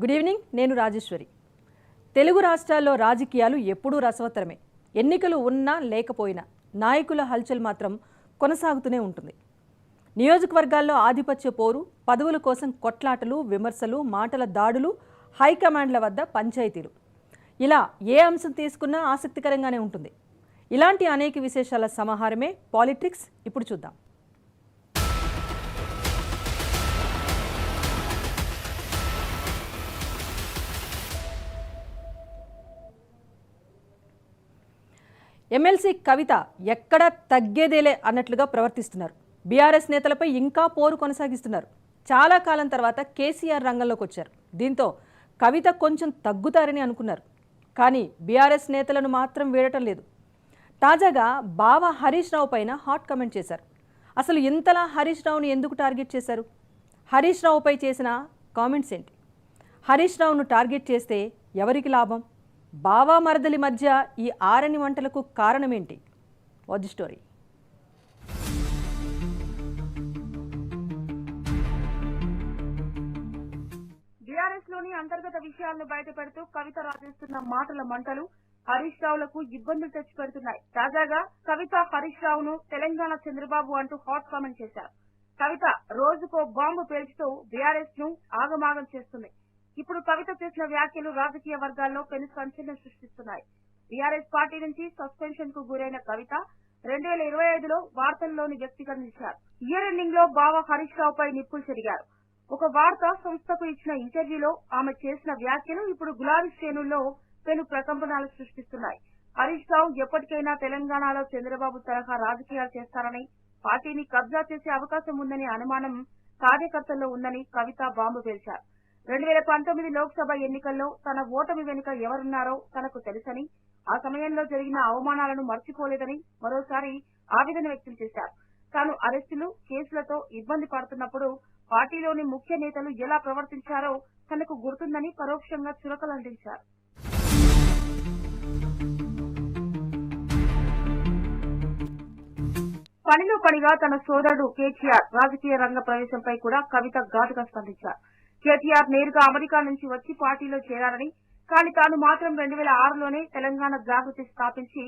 Good evening నేను రాజేశ్వరి. తెలుగు రాష్ట్రాల్లో రాజకీయాలు ఎప్పుడూ రసవత్తరమే. ఎన్నికలు ఉన్నా లేకపోయినా నాయకుల హల్చల్ మాత్రం కొనసాగుతూనే ఉంటుంది. నియోజకవర్గాల్లో ఆధిపత్య పోరు పదవుల కోసం కొట్లాటలు విమర్శలు మాటల దాడులు హైకమాండ్ల వద్ద పంచాయతీలు. ఇలా ఏ అంశం తీసుకున్నా ఆసక్తికరంగానే ఉంటుంది. ఇలాంటి అనేక విశేషాల సమాహారమే పాలిటిక్స్. ఇప్పుడు చూద్దాం. ఎమ్మెల్సీ కవిత ఎక్కడ తగ్గేదేలే అన్నట్లుగా ప్రవర్తిస్తున్నారు. బీఆర్ఎస్ నేతలపై ఇంకా పోరు కొనసాగిస్తున్నారు. చాలా కాలం తర్వాత కేసీఆర్ రంగంలోకి వచ్చారు. దీంతో కవిత కొంచెం తగ్గుతారని అనుకున్నారు. కానీ బీఆర్ఎస్ నేతలను మాత్రం వీడటం లేదు. తాజాగా బావ హరీష్ రావు పైన హాట్ కమెంట్ చేశారు. అసలు ఇంతలా హరీష్ రావును ఎందుకు టార్గెట్ చేశారు? హరీష్ రావుపై చేసిన కామెంట్స్ ఏంటి? హరీష్ రావును టార్గెట్ చేస్తే ఎవరికి లాభం? బావా మరదలి మధ్య ఈ ఆరని వంటలకు కారణమేంటి? వాజ్ స్టోరీ బీఆర్ఎస్లోని అంతర్గత విషయాలను బయటపెడుతూ కవిత రాజేస్తున్న మాటల మంటలు హరీష్ రావులకు ఇబ్బందులు తెచ్చిపెడుతున్నాయి. తాజాగా కవిత హరీష్ రావును తెలంగాణ చంద్రబాబు అంటూ హాట్ కామెంట్ చేశారు. కవిత రోజుకో బాంబు పేల్చుతూ బీఆర్ఎస్ను ఆగమాగం చేస్తుంది. ఇప్పుడు కవిత చేసిన వ్యాఖ్యలు రాజకీయ వర్గాల్లో పెను సంచలనం సృష్టిస్తున్నాయి. బీఆర్ఎస్ పార్టీ నుంచి సస్పెన్షన్కు గురైన కవిత రెండు వేల ఇరవై ఐదులో వార్తల్లోని వ్యక్తీకరించారు. ఇయర్ ఎండింగ్లో బావ హరీష్ రావుపై నిప్పులు చెరిగారు. ఒక వార్తా సంస్థకు ఇచ్చిన ఇంటర్వ్యూలో ఆమె చేసిన వ్యాఖ్యలు ఇప్పుడు గులాబీ శ్రేణుల్లో పెను ప్రకంపనలు సృష్టిస్తున్నాయి. హరీష్ రావు ఎప్పటికైనా తెలంగాణలో చంద్రబాబు తరహా రాజకీయాలు చేస్తారని పార్టీని కబ్జా చేసే అవకాశం ఉందనే అనుమానం కార్యకర్తల్లో ఉందని కవిత బాంబు పేల్చారు. రెండు వేల పంతొమ్మిది లోక్సభ ఎన్నికల్లో తన ఓటమి వెనుక ఎవరున్నారో తనకు తెలుసని ఆ సమయంలో జరిగిన అవమానాలను మర్చిపోలేదని మరోసారి ఆవేదన వ్యక్తం చేశారు. తాను అరెస్టులు కేసులతో ఇబ్బంది పడుతున్నప్పుడు పార్టీలోని ముఖ్య నేతలు ఎలా ప్రవర్తించారో తనకు గుర్తుందని పరోక్షంగా చురకలందించారు పనిలో పనిగా తన సోదరుడు కేటీఆర్ రాజకీయ రంగ ప్రవేశంపై కూడా కవిత ఘాటుగా స్పందించారు. కేటీఆర్ నేరుగా అమెరికా నుంచి వచ్చి పార్టీలో చేరారని కానీ తాను మాత్రం రెండు వేల ఆరులోనే తెలంగాణ జాగృతి స్థాపించి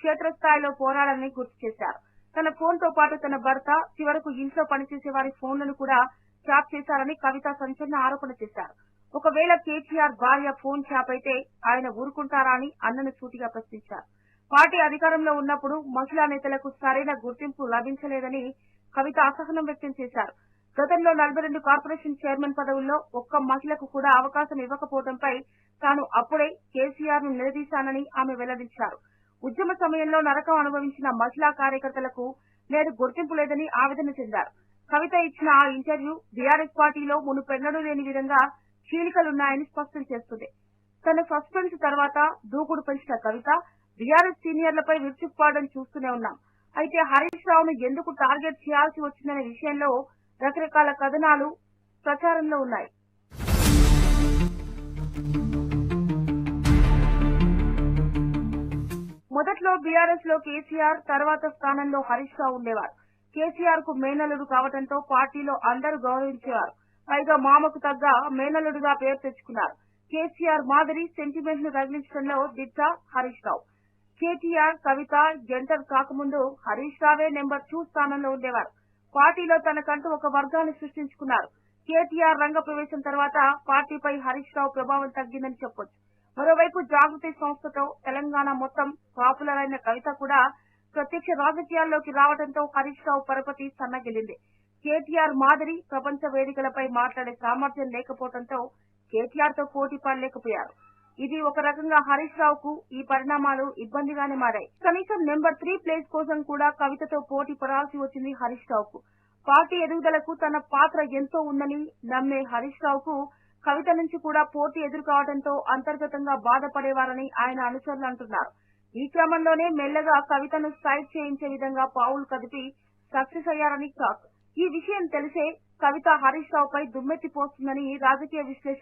క్షేత్రస్థాయిలో పోరాడాలని గుర్తు చేశారు. తన ఫోన్తో పాటు తన భర్త చివరకు ఇంట్లో పనిచేసే వారి ఫోన్లను కూడా ట్యాప్ చేశారని కవిత సంచలన ఆరోపణ చేశారు. ఒకవేళ కేటీఆర్ భార్య ఫోన్ ట్యాప్ అయితే ఆయన ఊరుకుంటారా అని అన్నను సూటిగా ప్రశ్నించారు. పార్టీ అధికారంలో ఉన్నప్పుడు మహిళా నేతలకు సరైన గుర్తింపు లభించలేదని కవిత అసహనం వ్యక్తం చేశారు. గతంలో నలభై రెండు కార్పొరేషన్ చైర్మన్ పదవుల్లో ఒక్క మహిళకు కూడా అవకాశం ఇవ్వకపోవడంపై తాను అప్పుడే కేసీఆర్ను నిలదీశానని ఆమె వెల్లడించారు. ఉద్యమ సమయంలో నరకం అనుభవించిన మహిళా కార్యకర్తలకు నేడు గుర్తింపు లేదని ఆవేదన చెందారు. కవిత ఇచ్చిన ఆ ఇంటర్వ్యూ బీఆర్ఎస్ పార్టీలో మునుపెన్నడూ లేని విధంగా చీలికలున్నాయని స్పష్టం చేస్తుంది. తన సస్పెన్స్ తర్వాత దూకుడు పెంచిన కవిత బీఆర్ఎస్ సీనియర్లపై విరుచుకుపాడని చూస్తూనే ఉన్నాం. అయితే హరీష్ రావును ఎందుకు టార్గెట్ చేయాల్సి వచ్చిందనే విషయంలో రకరకాల కథనాలు ప్రచారంలో ఉన్నాయి. మొదట్లో బీఆర్ఎస్లో కేసీఆర్ తర్వాత స్థానంలో హరీష్ రావు ఉండేవారు. కేసీఆర్కు మేనలుడు కావడంతో పార్టీలో అందరూ గౌరవించేవారు. పైగా మామకు తగ్గ మేనలుడుగా పేరు తెచ్చుకున్నారు. కేసీఆర్ మాదిరి సెంటిమెంట్ను రగిలించడంలో దిట్ట హరీష్ రావు. కేటీఆర్ కవిత జంటర్ కాకముందు హరీష్ రావే నెంబర్ టూ స్థానంలో ఉండేవారు. పార్టీలో తనకంటూ ఒక వర్గాన్ని సృష్టించుకున్నారు. కేటీఆర్ రంగ ప్రవేశం తర్వాత పార్టీపై హరీష్ రావు ప్రభావం తగ్గిందని చెప్పొచ్చు. మరోవైపు జాగృతి సంస్థతో తెలంగాణ మొత్తం పాపులర్ అయిన కవిత కూడా ప్రత్యక్ష రాజకీయాల్లోకి రావడంతో హరీష్ రావు పరపతి సన్నగిల్లింది కేటీఆర్ మాదిరి ప్రపంచ వేదికలపై మాట్లాడే సామర్థ్యం లేకపోవడంతో కేటీఆర్తో పోటీ పడలేకపోయారు. ఇది ఒక రకంగా హరీష్ రావుకు ఈ పరిణామాలు ఇబ్బందిగానే మారాయి. కనీసం నెంబర్ త్రీ ప్లేస్ కోసం కూడా కవితతో పోటీ పడాల్సి వచ్చింది హరీష్ రావుకు. పార్టీ ఎదుగుదలకు తన పాత్ర ఎంతో ఉందని నమ్మే హరీష్ రావుకు కవిత నుంచి కూడా పోటీ ఎదుర్కోవడంతో అంతర్గతంగా బాధపడేవారని ఆయన అనుచరులు అంటున్నారు. ఈ క్రమంలోనే మెల్లగా కవితను సైడ్ చేయించే విధంగా పావులు కదిపి సక్సెస్ అయ్యారని టాక్. ఈ విషయం తెలిసే కవిత హరీష్ రావుపై పై దుమ్మెత్తిపోతుందని రాజకీయ విశ్లేషణ